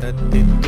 tatit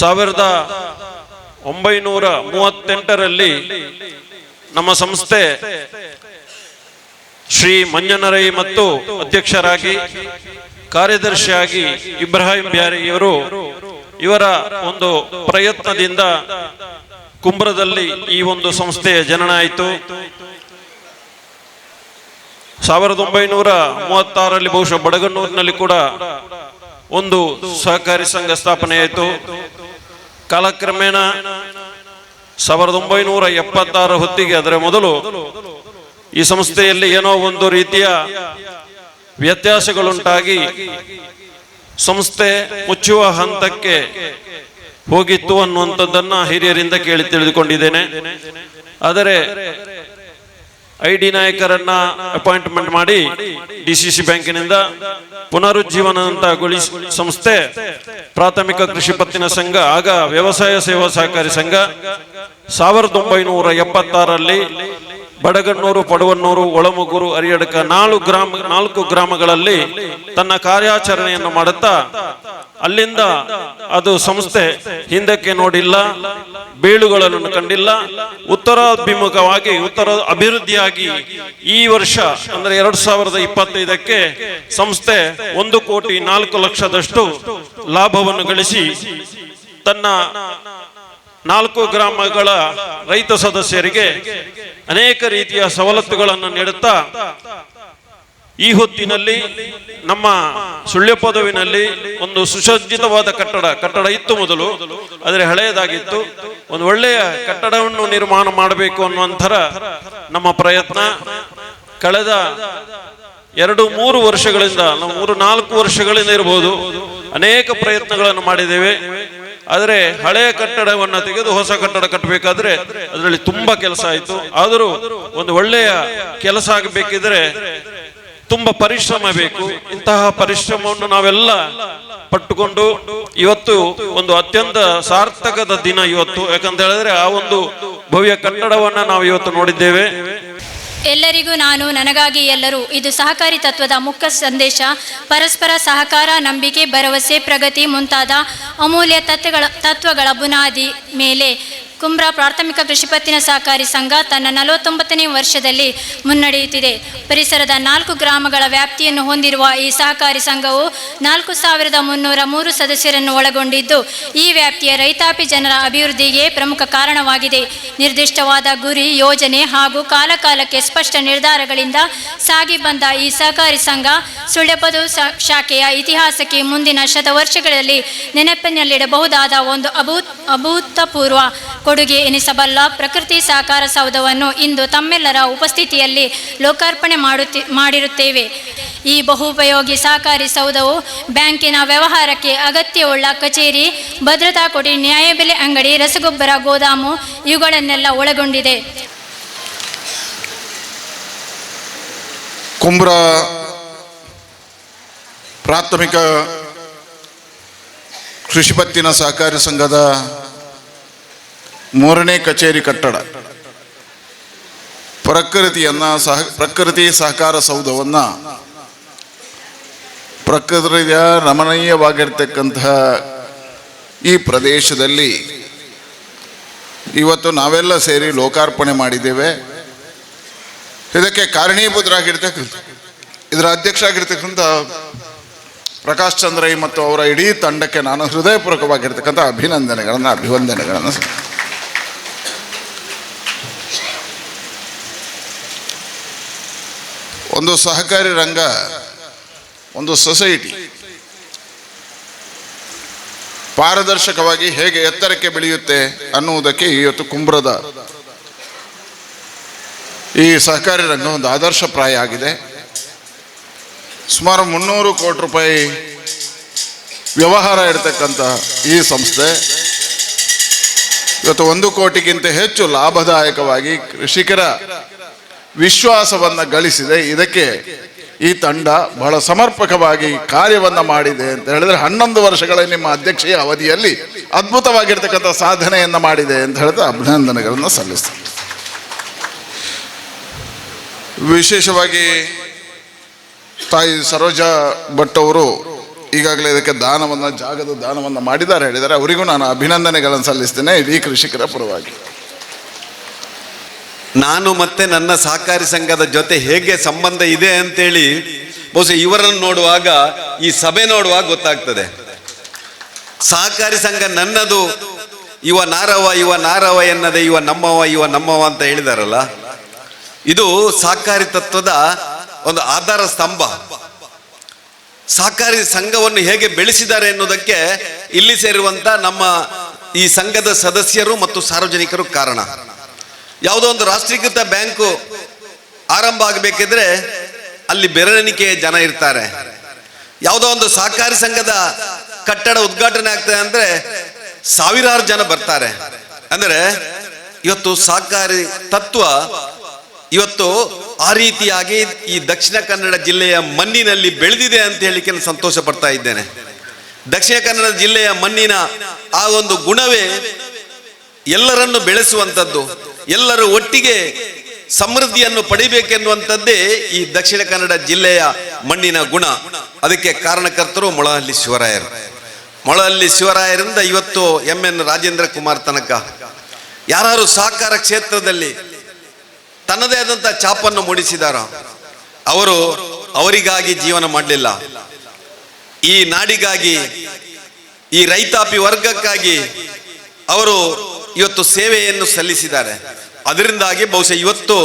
ಸಾವಿರದ ಒಂಬೈನೂರ ಮೂವತ್ತೆಂಟರಲ್ಲಿ ನಮ್ಮ ಸಂಸ್ಥೆ ಶ್ರೀ ಮಂಜನರೈ ಮತ್ತು ಅಧ್ಯಕ್ಷರಾಗಿ ಕಾರ್ಯದರ್ಶಿಯಾಗಿ ಇಬ್ರಾಹಿಂ ಬ್ಯಾರಿ ಇವರು ಇವರ ಒಂದು ಪ್ರಯತ್ನದಿಂದ ಕುಂಬ್ರದಲ್ಲಿ ಈ ಒಂದು ಸಂಸ್ಥೆಯ ಜನನ ಆಯಿತು ಸಾವಿರದ ಒಂಬೈನೂರ ಮೂವತ್ತಾರರಲ್ಲಿ ಬಹುಶಃ ಬಡಗನ್ನೂರಿನಲ್ಲಿ ಕೂಡ ಒಂದು ಸಹಕಾರಿ ಸಂಘ ಸ್ಥಾಪನೆಯಾಯಿತು. ಕಾಲಕ್ರಮೇಣ ಸಾವಿರದ ಒಂಬೈನೂರ ಎಪ್ಪತ್ತಾರ ಹೊತ್ತಿಗೆ ಅದರ ಮೊದಲು ಈ ಸಂಸ್ಥೆಯಲ್ಲಿ ಏನೋ ಒಂದು ರೀತಿಯ ವ್ಯತ್ಯಾಸಗಳುಂಟಾಗಿ ಸಂಸ್ಥೆ ಮುಚ್ಚುವ ಹಂತಕ್ಕೆ ಹೋಗಿತ್ತು ಅನ್ನುವಂಥದ್ದನ್ನ ಹಿರಿಯರಿಂದ ಕೇಳಿ ತಿಳಿದುಕೊಂಡಿದ್ದೇನೆ. ಆದರೆ ಐ ಡಿ ನಾಯಕರನ್ನ ಅಪಾಯಿಂಟ್ಮೆಂಟ್ ಮಾಡಿ ಡಿ ಸಿ ಸಿ ಬ್ಯಾಂಕಿನಿಂದ ಪುನರುಜ್ಜೀವನಂತಗೊಳಿಸಿ ಸಂಸ್ಥೆ ಪ್ರಾಥಮಿಕ ಕೃಷಿ ಪತ್ತಿನ ಸಂಘ ಆಗ ವ್ಯವಸಾಯ ಸೇವಾ ಸಹಕಾರಿ ಸಂಘ ಸಾವಿರದ ಒಂಬೈನೂರ ಎಪ್ಪತ್ತಾರರಲ್ಲಿ ಬಡಗಣ್ಣೂರು ಪಡುವನ್ನೂರು ಒಳಮುಗೂರು, ಅರಿಯಡಕ ನಾಲ್ಕು ಗ್ರಾಮ, ನಾಲ್ಕು ಗ್ರಾಮಗಳಲ್ಲಿ ತನ್ನ ಕಾರ್ಯಾಚರಣೆಯನ್ನು ಮಾಡುತ್ತಾ ಅಲ್ಲಿಂದ ಅದು ಸಂಸ್ಥೆ ಹಿಂದಕ್ಕೆ ನೋಡಿಲ್ಲ, ಬೀಳುಗಳನ್ನು ಕಂಡಿಲ್ಲ. ಉತ್ತರಾಭಿಮುಖವಾಗಿ, ಉತ್ತರ ಅಭಿವೃದ್ಧಿಯಾಗಿ ಈ ವರ್ಷ, ಅಂದ್ರೆ ಎರಡ್ ಸಾವಿರದ ಇಪ್ಪತ್ತೈದಕ್ಕೆ ಸಂಸ್ಥೆ ಒಂದು ಕೋಟಿ ನಾಲ್ಕು ಲಕ್ಷದಷ್ಟು ಲಾಭವನ್ನು ಗಳಿಸಿ ತನ್ನ ನಾಲ್ಕು ಗ್ರಾಮಗಳ ರೈತ ಸದಸ್ಯರಿಗೆ ಅನೇಕ ರೀತಿಯ ಸವಲತ್ತುಗಳನ್ನು ನೀಡುತ್ತಾ, ಈ ಹೊತ್ತಿನಲ್ಲಿ ನಮ್ಮ ಸುಳ್ಯ ಪದವಿನಲ್ಲಿ ಒಂದು ಸುಸಜ್ಜಿತವಾದ ಕಟ್ಟಡ ಕಟ್ಟಡ ಇತ್ತು ಮೊದಲು, ಆದರೆ ಹಳೆಯದಾಗಿತ್ತು. ಒಂದು ಒಳ್ಳೆಯ ಕಟ್ಟಡವನ್ನು ನಿರ್ಮಾಣ ಮಾಡಬೇಕು ಅನ್ನುವಂಥರ ನಮ್ಮ ಪ್ರಯತ್ನ. ಕಳೆದ ಎರಡು, ಮೂರು ವರ್ಷಗಳಿಂದ, ನಾವು ಮೂರು, ನಾಲ್ಕು ವರ್ಷಗಳಿಂದ ಇರಬಹುದು ಅನೇಕ ಪ್ರಯತ್ನಗಳನ್ನು ಮಾಡಿದ್ದೇವೆ. ಆದರೆ ಹಳೆಯ ಕಟ್ಟಡವನ್ನು ತೆಗೆದು ಹೊಸ ಕಟ್ಟಡ ಕಟ್ಟಬೇಕಾದ್ರೆ ಅದರಲ್ಲಿ ತುಂಬಾ ಕೆಲಸ ಆಯಿತು. ಆದರೂ ಒಂದು ಒಳ್ಳೆಯ ಕೆಲಸ ಆಗಬೇಕಿದ್ರೆ ತುಂಬಾ ಪರಿಶ್ರಮ ಬೇಕು. ಇಂತಹ ಪರಿಶ್ರಮವನ್ನು ನಾವೆಲ್ಲ ಪಟ್ಟುಕೊಂಡು ಇವತ್ತು ಒಂದು ಅತ್ಯಂತ ಸಾರ್ಥಕದ ದಿನ ಇವತ್ತು. ಯಾಕಂತ ಹೇಳಿದ್ರೆ ಆ ಒಂದು ಭವ್ಯ ಕಟ್ಟಡವನ್ನ ನಾವು ಇವತ್ತು ನೋಡಿದ್ದೇವೆ. ಎಲ್ಲರಿಗೂ ನಾನು, ನನಗಾಗಿ ಎಲ್ಲರೂ, ಇದು ಸಹಕಾರಿ ತತ್ವದ ಮುಖ್ಯ ಸಂದೇಶ. ಪರಸ್ಪರ ಸಹಕಾರ, ನಂಬಿಕೆ, ಭರವಸೆ, ಪ್ರಗತಿ ಮುಂತಾದ ಅಮೂಲ್ಯ ತತ್ವಗಳ ತತ್ವಗಳ ಬುನಾದಿ ಮೇಲೆ ಕುಂಬ್ರಾ ಪ್ರಾಥಮಿಕ ಕೃಷಿ ಪತ್ತಿನ ಸಹಕಾರಿ ಸಂಘ ತನ್ನ ನಲವತ್ತೊಂಬತ್ತನೇ ವರ್ಷದಲ್ಲಿ ಮುನ್ನಡೆಯುತ್ತಿದೆ. ಪರಿಸರದ ನಾಲ್ಕು ಗ್ರಾಮಗಳ ವ್ಯಾಪ್ತಿಯನ್ನು ಹೊಂದಿರುವ ಈ ಸಹಕಾರಿ ಸಂಘವು ನಾಲ್ಕು ಸಾವಿರದ ಮುನ್ನೂರ ಮೂರು ಸದಸ್ಯರನ್ನು ಒಳಗೊಂಡಿದ್ದು, ಈ ವ್ಯಾಪ್ತಿಯ ರೈತಾಪಿ ಜನರ ಅಭಿವೃದ್ಧಿಗೆ ಪ್ರಮುಖ ಕಾರಣವಾಗಿದೆ. ನಿರ್ದಿಷ್ಟವಾದ ಗುರಿ, ಯೋಜನೆ ಹಾಗೂ ಕಾಲಕಾಲಕ್ಕೆ ಸ್ಪಷ್ಟ ನಿರ್ಧಾರಗಳಿಂದ ಸಾಗಿ ಬಂದ ಈ ಸಹಕಾರಿ ಸಂಘ ಸುಳ್ಯಪದು ಶಾಖೆಯ ಇತಿಹಾಸಕ್ಕೆ ಮುಂದಿನ ಶತವರ್ಷಗಳಲ್ಲಿ ನೆನಪಿನಲ್ಲಿಡಬಹುದಾದ ಒಂದು ಅಭೂತ್, ಅಭೂತಪೂರ್ವ ಕೊಡುಗೆ ಎನಿಸಬಲ್ಲ ಪ್ರಕೃತಿ ಸಹಕಾರ ಸೌಧವನ್ನು ಇಂದು ತಮ್ಮೆಲ್ಲರ ಉಪಸ್ಥಿತಿಯಲ್ಲಿ ಲೋಕಾರ್ಪಣೆ ಮಾಡುತ್ತಿ ಮಾಡಿರುತ್ತೇವೆ. ಈ ಬಹುಪಯೋಗಿ ಸಹಕಾರಿ ಸೌಧವು ಬ್ಯಾಂಕಿನ ವ್ಯವಹಾರಕ್ಕೆ ಅಗತ್ಯವುಳ್ಳ ಕಚೇರಿ, ಭದ್ರತಾ ಕೊಡಿ ನ್ಯಾಯಬೆಲೆ ಅಂಗಡಿ, ರಸಗೊಬ್ಬರ, ಗೋದಾಮು ಇವುಗಳನ್ನೆಲ್ಲ ಒಳಗೊಂಡಿದೆ. ಕುಂಬ್ರ ಪ್ರಾಥಮಿಕ ಕೃಷಿ ಪತ್ತಿನ ಸಹಕಾರಿ ಸಂಘದ ಮೂರನೇ ಕಚೇರಿ ಕಟ್ಟಡ. ಪ್ರಕೃತಿಯನ್ನು ಸಹ, ಪ್ರಕೃತಿ ಸಹಕಾರ ಸೌಧವನ್ನು ಪ್ರಕೃತಿಯ ರಮಣೀಯವಾಗಿರ್ತಕ್ಕಂತಹ ಈ ಪ್ರದೇಶದಲ್ಲಿ ಇವತ್ತು ನಾವೆಲ್ಲ ಸೇರಿ ಲೋಕಾರ್ಪಣೆ ಮಾಡಿದ್ದೇವೆ. ಇದಕ್ಕೆ ಕಾರಣೀಭೂತರಾಗಿರ್ತಕ್ಕಂಥ, ಇದರ ಅಧ್ಯಕ್ಷ ಆಗಿರ್ತಕ್ಕಂಥ ಪ್ರಕಾಶ್ ಚಂದ್ರ ಮತ್ತು ಅವರ ಇಡೀ ತಂಡಕ್ಕೆ ನಾನು ಹೃದಯಪೂರ್ವಕವಾಗಿರ್ತಕ್ಕಂಥ ಅಭಿನಂದನೆಗಳನ್ನು, ಅಭಿವಂದನೆಗಳನ್ನು ಒಂದು ಸಹಕಾರಿ ರಂಗ, ಒಂದು ಸೊಸೈಟಿ. ಪಾರದರ್ಶಕವಾಗಿ ಹೇಗೆ ಎತ್ತರಕ್ಕೆ ಬೆಳೆಯುತ್ತೆ ಅನ್ನುವುದಕ್ಕೆ ಇವತ್ತು ಕುಂಬ್ರದ ಈ ಸಹಕಾರಿ ರಂಗ ಒಂದು ಆದರ್ಶಪ್ರಾಯ ಆಗಿದೆ. ಸುಮಾರು ಮುನ್ನೂರು ಕೋಟಿ ರೂಪಾಯಿ ವ್ಯವಹಾರ ಇರತಕ್ಕಂಥ ಈ ಸಂಸ್ಥೆ. ಇವತ್ತು ಒಂದು ಕೋಟಿಗಿಂತ ಹೆಚ್ಚು ಲಾಭದಾಯಕವಾಗಿ ಕೃಷಿಕರ ವಿಶ್ವಾಸವನ್ನು ಗಳಿಸಿದೆ. ಇದಕ್ಕೆ ಈ ತಂಡ ಬಹಳ ಸಮರ್ಪಕವಾಗಿ ಕಾರ್ಯವನ್ನು ಮಾಡಿದೆ ಅಂತ ಹೇಳಿದ್ರೆ ಹನ್ನೊಂದು ವರ್ಷಗಳ ನಿಮ್ಮ ಅಧ್ಯಕ್ಷೀಯ ಅವಧಿಯಲ್ಲಿ ಅದ್ಭುತವಾಗಿರ್ತಕ್ಕಂಥ ಸಾಧನೆಯನ್ನು ಮಾಡಿದೆ ಅಂತ ಹೇಳಿದ್ರೆ ಅಭಿನಂದನೆಗಳನ್ನು ಸಲ್ಲಿಸ್ತೇನೆ. ವಿಶೇಷವಾಗಿ ತಾಯಿ ಸರೋಜಾ ಭಟ್ ಅವರು ಈಗಾಗಲೇ ಇದಕ್ಕೆ ದಾನವನ್ನು, ಜಾಗದ ದಾನವನ್ನು ಮಾಡಿದ್ದಾರೆ. ಹೇಳಿದರೆ ಅವರಿಗೂ ನಾನು ಅಭಿನಂದನೆಗಳನ್ನು ಸಲ್ಲಿಸ್ತೇನೆ. ಇಡೀ ಕೃಷಿಕರ ಪರವಾಗಿ. ನಾನು ಮತ್ತೆ ನನ್ನ ಸಹಕಾರಿ ಸಂಘದ ಜೊತೆ ಹೇಗೆ ಸಂಬಂಧ ಇದೆ ಅಂತೇಳಿ ಬಹುಶಃ ಇವರನ್ನು ನೋಡುವಾಗ, ಈ ಸಭೆ ನೋಡುವಾಗ ಗೊತ್ತಾಗ್ತದೆ. ಸಹಕಾರಿ ಸಂಘ ನನ್ನದು, ಇವ ನಾರವ ಇವ ನಾರವ ಎನ್ನದೆ, ಇವ ನಮ್ಮವ ಇವ ನಮ್ಮವ ಅಂತ ಹೇಳಿದಾರಲ್ಲ. ಇದು ಸಹಕಾರಿ ತತ್ವದ ಒಂದು ಆಧಾರ ಸ್ತಂಭ. ಸಹಕಾರಿ ಸಂಘವನ್ನು ಹೇಗೆ ಬೆಳೆಸಿದ್ದಾರೆ ಎನ್ನುವುದಕ್ಕೆ ಇಲ್ಲಿ ಸೇರುವಂತ ನಮ್ಮ ಈ ಸಂಘದ ಸದಸ್ಯರು ಮತ್ತು ಸಾರ್ವಜನಿಕರು ಕಾರಣ. ಯಾವುದೋ ಒಂದು ರಾಷ್ಟ್ರೀಕೃತ ಬ್ಯಾಂಕು ಆರಂಭ ಆಗಬೇಕಿದ್ರೆ ಅಲ್ಲಿ ಬೆರಳೆಣಿಕೆಯ ಜನ ಇರ್ತಾರೆ. ಯಾವುದೋ ಒಂದು ಸಹಕಾರಿ ಸಂಘದ ಕಟ್ಟಡ ಉದ್ಘಾಟನೆ ಆಗ್ತದೆ ಅಂದ್ರೆ ಸಾವಿರಾರು ಜನ ಬರ್ತಾರೆ. ಅಂದ್ರೆ ಇವತ್ತು ಸಹಕಾರಿ ತತ್ವ ಇವತ್ತು ಆ ರೀತಿಯಾಗಿ ಈ ದಕ್ಷಿಣ ಕನ್ನಡ ಜಿಲ್ಲೆಯ ಮಣ್ಣಿನಲ್ಲಿ ಬೆಳೆದಿದೆ ಅಂತ ಹೇಳಿಕೆ ಸಂತೋಷ ಪಡ್ತಾ ಇದ್ದೇನೆ. ದಕ್ಷಿಣ ಕನ್ನಡ ಜಿಲ್ಲೆಯ ಮಣ್ಣಿನ ಆ ಒಂದು ಗುಣವೇ ಎಲ್ಲರನ್ನು ಬೆಳೆಸುವಂಥದ್ದು. ಎಲ್ಲರೂ ಒಟ್ಟಿಗೆ ಸಮೃದ್ಧಿಯನ್ನು ಪಡಿಬೇಕೆನ್ನುವಂಥದ್ದೇ ಈ ದಕ್ಷಿಣ ಕನ್ನಡ ಜಿಲ್ಲೆಯ ಮಣ್ಣಿನ ಗುಣ. ಅದಕ್ಕೆ ಕಾರಣಕರ್ತರು ಮೊಳಹಳ್ಳಿ ಶಿವರಾಯರು. ಮೊಳಹಳ್ಳಿ ಶಿವರಾಯರಿಂದ ಇವತ್ತು ಎಂ ಎನ್ ರಾಜೇಂದ್ರ ಕುಮಾರ್ ತನಕ ಯಾರು ಸಹಕಾರ ಕ್ಷೇತ್ರದಲ್ಲಿ ತನ್ನದೇ ಆದಂಥ ಚಾಪನ್ನು ಮೂಡಿಸಿದಾರೋ, ಅವರು ಅವರಿಗಾಗಿ ಜೀವನ ಮಾಡಲಿಲ್ಲ. ಈ ನಾಡಿಗಾಗಿ, ಈ ರೈತಾಪಿ ವರ್ಗಕ್ಕಾಗಿ ಅವರು ಇವತ್ತು ಸೇವೆಯನ್ನು ಸಲ್ಲಿಸಿದ್ದಾರೆ. ಅದರಿಂದಾಗಿ ಬಹುಶಃ ಇವತ್ತು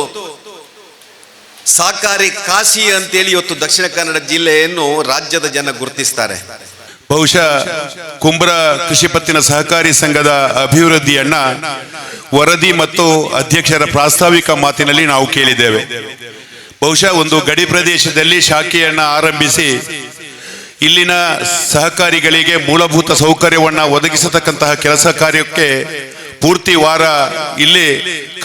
ಸಾಕಾರಿ ಕಾಶಿ ಅಂತೇಳಿ ಇವತ್ತು ದಕ್ಷಿಣ ಕನ್ನಡ ಜಿಲ್ಲೆಯನ್ನು ರಾಜ್ಯದ ಜನ ಗುರುತಿಸ್ತಾರೆ. ಬಹುಶಃ ಕುಂಬ್ರ ಕೃಷಿ ಪತ್ತಿನ ಸಹಕಾರಿ ಸಂಘದ ಅಭಿವೃದ್ಧಿಯನ್ನ ವರದಿ ಮತ್ತು ಅಧ್ಯಕ್ಷರ ಪ್ರಾಸ್ತಾವಿಕ ಮಾತಿನಲ್ಲಿ ನಾವು ಕೇಳಿದ್ದೇವೆ. ಬಹುಶಃ ಒಂದು ಗಡಿ ಪ್ರದೇಶದಲ್ಲಿ ಶಾಖೆಯನ್ನ ಆರಂಭಿಸಿ ಇಲ್ಲಿನ ಸಹಕಾರಿಗಳಿಗೆ ಮೂಲಭೂತ ಸೌಕರ್ಯವನ್ನ ಒದಗಿಸತಕ್ಕಂತಹ ಕೆಲಸ ಕಾರ್ಯಕ್ಕೆ ಪೂರ್ತಿ ವಾರ ಇಲ್ಲಿ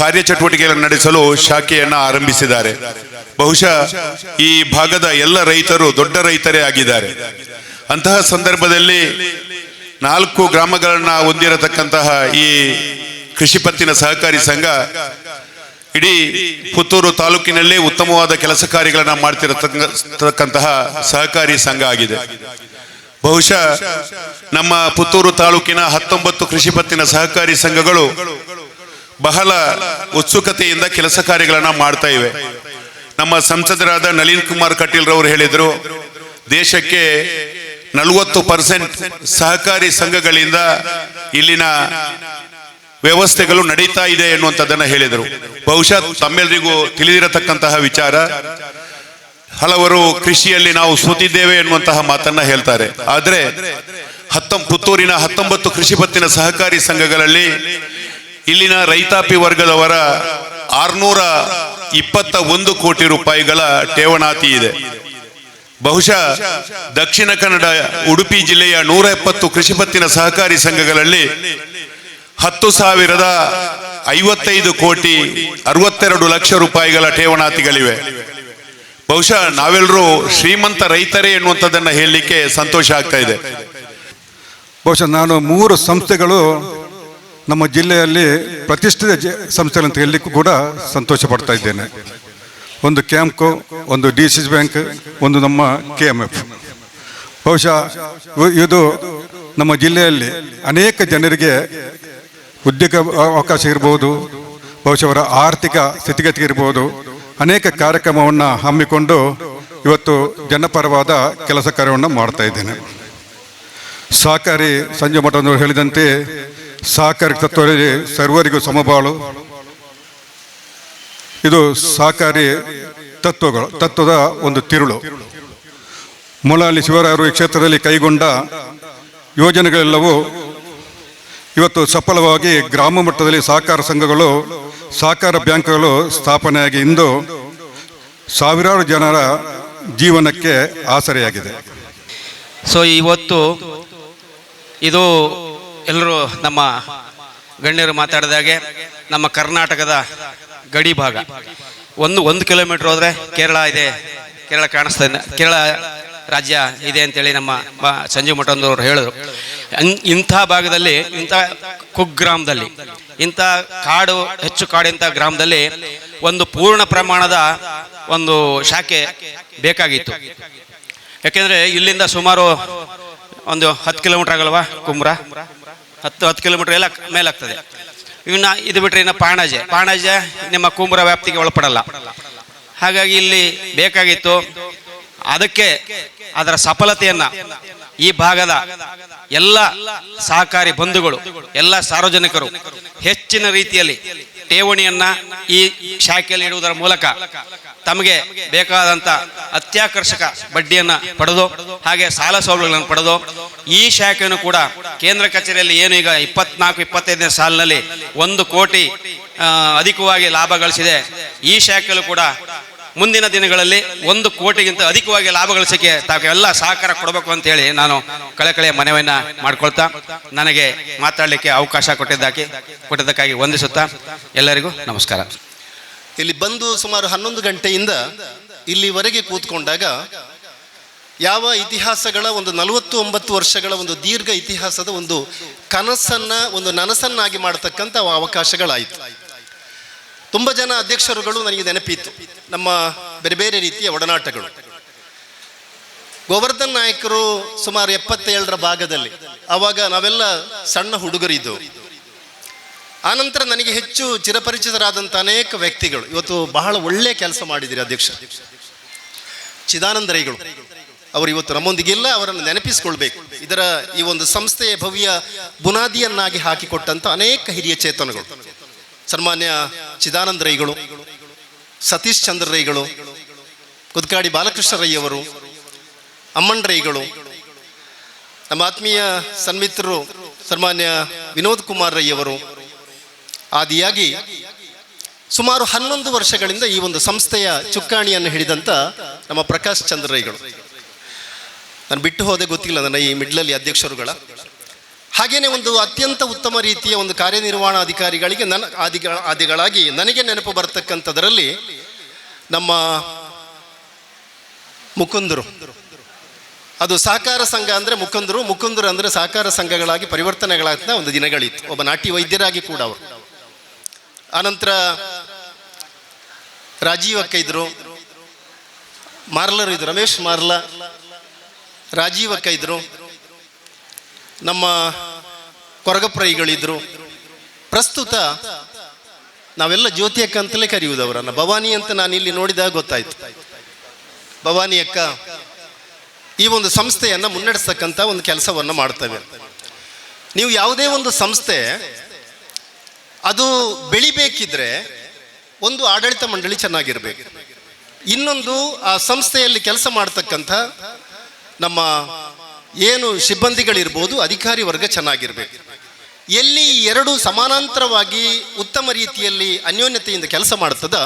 ಕಾರ್ಯಚಟುವಟಿಕೆಗಳನ್ನು ನಡೆಸಲು ಶಾಖೆಯನ್ನು ಆರಂಭಿಸಿದ್ದಾರೆ. ಬಹುಶಃ ಈ ಭಾಗದ ಎಲ್ಲ ರೈತರು ದೊಡ್ಡ ರೈತರೇ ಆಗಿದ್ದಾರೆ. ಅಂತಹ ಸಂದರ್ಭದಲ್ಲಿ ನಾಲ್ಕು ಗ್ರಾಮಗಳನ್ನ ಹೊಂದಿರತಕ್ಕಂತಹ ಈ ಕೃಷಿ ಪತ್ತಿನ ಸಹಕಾರಿ ಸಂಘ ಇಡೀ ಪುತ್ತೂರು ತಾಲೂಕಿನಲ್ಲೇ ಉತ್ತಮವಾದ ಕೆಲಸ ಕಾರ್ಯಗಳನ್ನ ಮಾಡ್ತಿರತಕ್ಕಂತಹ ಸಹಕಾರಿ ಸಂಘ ಆಗಿದೆ. ಬಹುಶಃ ನಮ್ಮ ಪುತ್ತೂರು ತಾಲೂಕಿನ ಹತ್ತೊಂಬತ್ತು ಕೃಷಿ ಪತ್ತಿನ ಸಹಕಾರಿ ಸಂಘಗಳು ಬಹಳ ಉತ್ಸುಕತೆಯಿಂದ ಕೆಲಸ ಕಾರ್ಯಗಳನ್ನು ಮಾಡ್ತಾ ಇವೆ. ನಮ್ಮ ಸಂಸದರಾದ ನಳಿನ್ ಕುಮಾರ್ ಕಟೀಲ್ ರವರು ಹೇಳಿದರು, ದೇಶಕ್ಕೆ ನಲವತ್ತು ಪರ್ಸೆಂಟ್ ಸಹಕಾರಿ ಸಂಘಗಳಿಂದ ಇಲ್ಲಿನ ವ್ಯವಸ್ಥೆಗಳು ನಡೀತಾ ಇದೆ ಎನ್ನುವಂಥದ್ದನ್ನು ಹೇಳಿದರು. ಬಹುಶಃ ತಮ್ಮೆಲ್ಲರಿಗೂ ತಿಳಿದಿರತಕ್ಕಂತಹ ವಿಚಾರ. ಹಲವರು ಕೃಷಿಯಲ್ಲಿ ನಾವು ಸೋತಿದ್ದೇವೆ ಎನ್ನುವಂತಹ ಮಾತನ್ನ ಹೇಳ್ತಾರೆ. ಆದ್ರೆ ಹತ್ತೊಂ, ಪುತ್ತೂರಿನ ಹತ್ತೊಂಬತ್ತು ಕೃಷಿ ಪತ್ತಿನ ಸಹಕಾರಿ ಸಂಘಗಳಲ್ಲಿ ಇಲ್ಲಿನ ರೈತಾಪಿ ವರ್ಗದವರ ಆರ್ನೂರ ಇಪ್ಪತ್ತ ಒಂದು ಕೋಟಿ ರೂಪಾಯಿಗಳ ಠೇವಣಾತಿ ಇದೆ. ಬಹುಶಃ ದಕ್ಷಿಣ ಕನ್ನಡ, ಉಡುಪಿ ಜಿಲ್ಲೆಯ ನೂರ ಎಪ್ಪತ್ತು ಕೃಷಿ ಪತ್ತಿನ ಸಹಕಾರಿ ಸಂಘಗಳಲ್ಲಿ ಹತ್ತು ಸಾವಿರದ ಐವತ್ತೈದು ಕೋಟಿ ಅರವತ್ತೆರಡು ಲಕ್ಷ ರೂಪಾಯಿಗಳ ಠೇವಣಾತಿಗಳಿವೆ. ಬಹುಶಃ ನಾವೆಲ್ಲರೂ ಶ್ರೀಮಂತ ರೈತರೇ ಎನ್ನುವಂಥದ್ದನ್ನು ಹೇಳಲಿಕ್ಕೆ ಸಂತೋಷ ಆಗ್ತಾ ಇದೆ. ಬಹುಶಃ ನಾನು ಮೂರು ಸಂಸ್ಥೆಗಳು ನಮ್ಮ ಜಿಲ್ಲೆಯಲ್ಲಿ ಪ್ರತಿಷ್ಠಿತ ಸಂಸ್ಥೆಗಳಂತ ಹೇಳಲಿಕ್ಕೂ ಕೂಡ ಸಂತೋಷ ಪಡ್ತಾ ಇದ್ದೇನೆ. ಒಂದು ಕ್ಯಾಂಪ್ಕೋ ಒಂದು ಡಿ ಸಿ ಬ್ಯಾಂಕ್, ಒಂದು ನಮ್ಮ ಕೆ ಎಂ ಎಫ್. ಬಹುಶಃ ಇದು ನಮ್ಮ ಜಿಲ್ಲೆಯಲ್ಲಿ ಅನೇಕ ಜನರಿಗೆ ಉದ್ಯೋಗ ಅವಕಾಶ ಇರ್ಬೋದು, ಬಹುಶಃ ಅವರ ಆರ್ಥಿಕ ಸ್ಥಿತಿಗತಿ ಇರ್ಬೋದು ಅನೇಕ ಕಾರ್ಯಕ್ರಮವನ್ನು ಹಮ್ಮಿಕೊಂಡು ಇವತ್ತು ಜನಪರವಾದ ಕೆಲಸ ಕಾರ್ಯವನ್ನು ಮಾಡ್ತಾ ಇದ್ದೇನೆ. ಸಹಕಾರಿ ಸಂಜೆ ಮಠದವರು ಹೇಳಿದಂತೆ ಸಹಕಾರಿ ತತ್ವದಲ್ಲಿ ಸರ್ವರಿಗೂ ಸಮಬಾಳು. ಇದು ಸಹಕಾರಿ ತತ್ವಗಳು, ತತ್ವದ ಒಂದು ತಿರುಳು. ಮೊಳಹಳ್ಳಿ ಶಿವರಾಯರು ಈ ಕ್ಷೇತ್ರದಲ್ಲಿ ಕೈಗೊಂಡ ಯೋಜನೆಗಳೆಲ್ಲವೂ ಇವತ್ತು ಸಫಲವಾಗಿ ಗ್ರಾಮ ಮಟ್ಟದಲ್ಲಿ ಸಹಕಾರ ಸಂಘಗಳು ಸಹಕಾರ ಬ್ಯಾಂಕ್ಗಳು ಸ್ಥಾಪನೆಯಾಗಿ ಇಂದು ಸಾವಿರಾರು ಜನರ ಜೀವನಕ್ಕೆ ಆಸರೆಯಾಗಿದೆ. ಸೊ ಇವತ್ತು ಇದು ಎಲ್ಲರೂ ನಮ್ಮ ಗಣ್ಯರು ಮಾತಾಡಿದಾಗೆ ನಮ್ಮ ಕರ್ನಾಟಕದ ಗಡಿ ಭಾಗ. ಒಂದು ಒಂದು ಕಿಲೋಮೀಟರ್ ಹೋದರೆ ಕೇರಳ ಇದೆ. ಕೇರಳ ಕಾಣಿಸ್ತಾ ಕೇರಳ ರಾಜ್ಯ ಇದೆ ಅಂತೇಳಿ ನಮ್ಮ ಸಂಜೀವ್ ಮಠಂದವರು ಹೇಳಿದ್ರು. ಇಂಥ ಭಾಗದಲ್ಲಿ, ಇಂಥ ಕುಗ್ರಾಮದಲ್ಲಿ, ಇಂಥ ಕಾಡು, ಹೆಚ್ಚು ಕಾಡಿಂಥ ಗ್ರಾಮದಲ್ಲಿ ಒಂದು ಪೂರ್ಣ ಪ್ರಮಾಣದ ಒಂದು ಶಾಖೆ ಬೇಕಾಗಿತ್ತು. ಯಾಕೆಂದರೆ ಇಲ್ಲಿಂದ ಸುಮಾರು ಒಂದು ಹತ್ತು ಕಿಲೋಮೀಟರ್ ಆಗಲ್ವಾ ಕುಮ್ರ ಹತ್ತು ಹತ್ತು ಕಿಲೋಮೀಟರ್ ಎಲ್ಲ ಮೇಲಾಗ್ತದೆ. ಇನ್ನ ಇದು ಬಿಟ್ರೆ ಇನ್ನು ಪಾಣಾಜೆ. ಪಾಣಾಜೆ ನಿಮ್ಮ ಕುಮ್ರ ವ್ಯಾಪ್ತಿಗೆ ಒಳಪಡಲ್ಲ. ಹಾಗಾಗಿ ಇಲ್ಲಿ ಬೇಕಾಗಿತ್ತು ಅದಕ್ಕೆ ಅದರ ಸಫಲತೆಯನ್ನ ಈ ಭಾಗದ ಎಲ್ಲ ಸಹಕಾರಿ ಬಂಧುಗಳು, ಎಲ್ಲ ಸಾರ್ವಜನಿಕರು ಹೆಚ್ಚಿನ ರೀತಿಯಲ್ಲಿ ಠೇವಣಿಯನ್ನ ಈ ಶಾಖೆಯಲ್ಲಿ ಇಡುವುದರ ಮೂಲಕ ತಮಗೆ ಬೇಕಾದಂತ ಅತ್ಯಾಕರ್ಷಕ ಬಡ್ಡಿಯನ್ನ ಪಡೆದು ಹಾಗೆ ಸಾಲ ಸೌಲಭ್ಯಗಳನ್ನು ಪಡೆದು ಈ ಶಾಖೆಯನ್ನು ಕೂಡ ಕೇಂದ್ರ ಕಚೇರಿಯಲ್ಲಿ ಏನು ಈಗ ಇಪ್ಪತ್ನಾಲ್ಕು, ಇಪ್ಪತ್ತೈದನೇ ಸಾಲಿನಲ್ಲಿ ಒಂದು ಕೋಟಿ ಅಧಿಕವಾಗಿ ಲಾಭ ಗಳಿಸಿದೆ. ಈ ಶಾಖೆಯಲ್ಲೂ ಕೂಡ ಮುಂದಿನ ದಿನಗಳಲ್ಲಿ ಒಂದು ಕೋಟಿಗಿಂತ ಅಧಿಕವಾಗಿ ಲಾಭ ಗಳಿಸಕ್ಕೆ ತಾವೆಲ್ಲ ಸಹಕಾರ ಕೊಡಬೇಕು ಅಂತ ಹೇಳಿ ನಾನು ಕಳೆ ಮನವಿಯನ್ನ ಮಾಡ್ಕೊಳ್ತಾ ನನಗೆ ಮಾತಾಡಲಿಕ್ಕೆ ಅವಕಾಶ ಕೊಟ್ಟಿದ್ದಾಕಿ ಕೊಟ್ಟಿದ್ದಕ್ಕಾಗಿ ವಂದಿಸುತ್ತಾ ಎಲ್ಲರಿಗೂ ನಮಸ್ಕಾರ. ಇಲ್ಲಿ ಬಂದು ಸುಮಾರು ಹನ್ನೊಂದು ಗಂಟೆಯಿಂದ ಇಲ್ಲಿವರೆಗೆ ಕೂತ್ಕೊಂಡಾಗ ಯಾವ ಇತಿಹಾಸಗಳ ಒಂದು ನಲವತ್ತು ಒಂಬತ್ತು ವರ್ಷಗಳ ಒಂದು ದೀರ್ಘ ಇತಿಹಾಸದ ಒಂದು ಕನಸನ್ನ ಒಂದು ನನಸನ್ನಾಗಿ ಮಾಡತಕ್ಕಂಥ ಅವಕಾಶಗಳಾಯಿತು. ತುಂಬ ಜನ ಅಧ್ಯಕ್ಷರುಗಳು ನನಗೆ ನೆನಪಿತ್ತು. ನಮ್ಮ ಬೇರೆ ಬೇರೆ ರೀತಿಯ ಒಡನಾಟಗಳು. ಗೋವರ್ಧನ್ ನಾಯಕರು ಸುಮಾರು ಎಪ್ಪತ್ತೇಳರ ಭಾಗದಲ್ಲಿ ಆವಾಗ ನಾವೆಲ್ಲ ಸಣ್ಣ ಹುಡುಗರಿದ್ದು ಆನಂತರ ನನಗೆ ಹೆಚ್ಚು ಚಿರಪರಿಚಿತರಾದಂಥ ಅನೇಕ ವ್ಯಕ್ತಿಗಳು, ಇವತ್ತು ಬಹಳ ಒಳ್ಳೆ ಕೆಲಸ ಮಾಡಿದ್ದೀರಿ ಅಧ್ಯಕ್ಷ. ಚಿದಾನಂದ ರೈಗಳು ಅವರು ಇವತ್ತು ನಮ್ಮೊಂದಿಗಿಲ್ಲ, ಅವರನ್ನು ನೆನಪಿಸಿಕೊಳ್ಬೇಕು. ಇದರ ಈ ಒಂದು ಸಂಸ್ಥೆಯ ಭವ್ಯ ಬುನಾದಿಯನ್ನಾಗಿ ಹಾಕಿಕೊಟ್ಟಂಥ ಅನೇಕ ಹಿರಿಯ ಚೇತನಗಳು. ಸನ್ಮಾನ್ಯ ಚಿದಾನಂದ ರೈಗಳು, ಸತೀಶ್ ಚಂದ್ರ ರೈಗಳು, ಕುದ್ಕಾಡಿ ಬಾಲಕೃಷ್ಣ ರೈಯವರು ಅಮ್ಮನ್ ರೈಗಳು, ನಮ್ಮ ಆತ್ಮೀಯ ಸನ್ಮಿತ್ರರು ಸನ್ಮಾನ್ಯ ವಿನೋದ್ ಕುಮಾರ್ ರೈಯವರು, ಆದಿಯಾಗಿ ಸುಮಾರು ಹನ್ನೊಂದು ವರ್ಷಗಳಿಂದ ಈ ಒಂದು ಸಂಸ್ಥೆಯ ಚುಕ್ಕಾಣಿಯನ್ನು ಹಿಡಿದಂಥ ನಮ್ಮ ಪ್ರಕಾಶ್ ಚಂದ್ರ ರೈಗಳು. ನಾನು ಬಿಟ್ಟು ಹೋದೆ ಗೊತ್ತಿಲ್ಲ ನನ್ನ ಈ ಮಿಡ್ಲಲ್ಲಿ ಅಧ್ಯಕ್ಷರುಗಳ. ಹಾಗೇನೆ ಒಂದು ಅತ್ಯಂತ ಉತ್ತಮ ರೀತಿಯ ಒಂದು ಕಾರ್ಯನಿರ್ವಹಣಾಧಿಕಾರಿಗಳಿಗೆ ನನ್ನ ಆದಿಗಳ, ಆದಿಗಳಾಗಿ ನನಗೆ ನೆನಪು ಬರ್ತಕ್ಕಂಥದ್ರಲ್ಲಿ ನಮ್ಮ ಮುಕುಂದರು. ಅದು ಸಹಕಾರ ಸಂಘ ಅಂದರೆ ಮುಕುಂದರು ಮುಕುಂದರು ಅಂದರೆ ಸಹಕಾರ ಸಂಘಗಳಾಗಿ ಪರಿವರ್ತನೆಗಳಾಗ್ತಾ ಒಂದು ದಿನಗಳಿತ್ತು. ಒಬ್ಬ ನಾಟಿ ವೈದ್ಯರಾಗಿ ಕೂಡ ಅವರು. ಆನಂತರ ರಾಜೀವ್ ಅಕ್ಕ ಇದ್ರು, ಮಾರ್ಲರ್ ಇದ್ರು, ರಮೇಶ್ ಮಾರ್ಲ, ರಾಜೀವ್ ಇದ್ರು. ನಮ್ಮ ಕೊರಗಪ್ರೈಗಳಿದ್ರು. ಪ್ರಸ್ತುತ ನಾವೆಲ್ಲ ಜ್ಯೋತಿ ಅಕ್ಕ ಅಂತಲೇ ಕರೆಯುವುದು ಅವರನ್ನು ಭವಾನಿ ಅಂತ ನಾನು ಇಲ್ಲಿ ನೋಡಿದಾಗ ಗೊತ್ತಾಯ್ತು. ಭವಾನಿ ಅಕ್ಕ, ಈ ಒಂದು ಸಂಸ್ಥೆಯನ್ನು ಮುನ್ನಡೆಸ್ತಕ್ಕಂಥ ಒಂದು ಕೆಲಸವನ್ನು ಮಾಡ್ತವೆ. ನೀವು ಯಾವುದೇ ಒಂದು ಸಂಸ್ಥೆ, ಅದು ಬೆಳಿಬೇಕಿದ್ರೆ ಒಂದು ಆಡಳಿತ ಮಂಡಳಿ ಚೆನ್ನಾಗಿರ್ಬೇಕು. ಇನ್ನೊಂದು ಆ ಸಂಸ್ಥೆಯಲ್ಲಿ ಕೆಲಸ ಮಾಡ್ತಕ್ಕಂಥ ನಮ್ಮ ಏನು ಸಿಬ್ಬಂದಿಗಳಿರ್ಬೋದು, ಅಧಿಕಾರಿ ವರ್ಗ ಚೆನ್ನಾಗಿರಬೇಕು. ಎಲ್ಲಿ ಎರಡು ಸಮಾನಾಂತರವಾಗಿ ಉತ್ತಮ ರೀತಿಯಲ್ಲಿ ಅನ್ಯೋನ್ಯತೆಯಿಂದ ಕೆಲಸ ಮಾಡ್ತದ,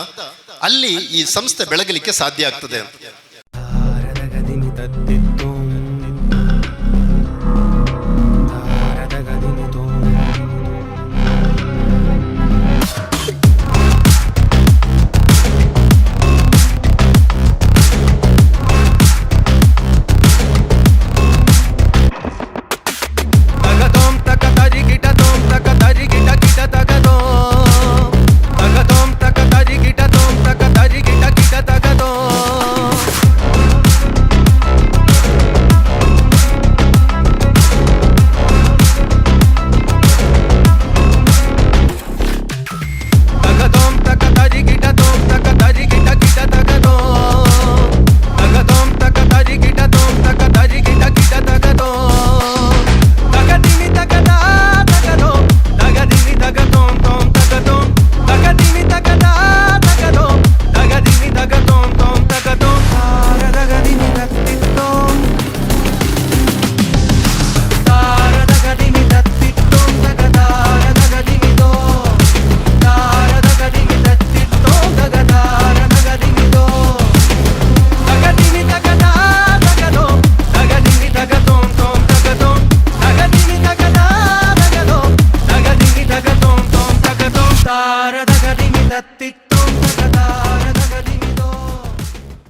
ಅಲ್ಲಿ ಈ ಸಂಸ್ಥೆ ಬೆಳಗಲಿಕ್ಕೆ ಸಾಧ್ಯ ಆಗ್ತದೆ ಅಂತ.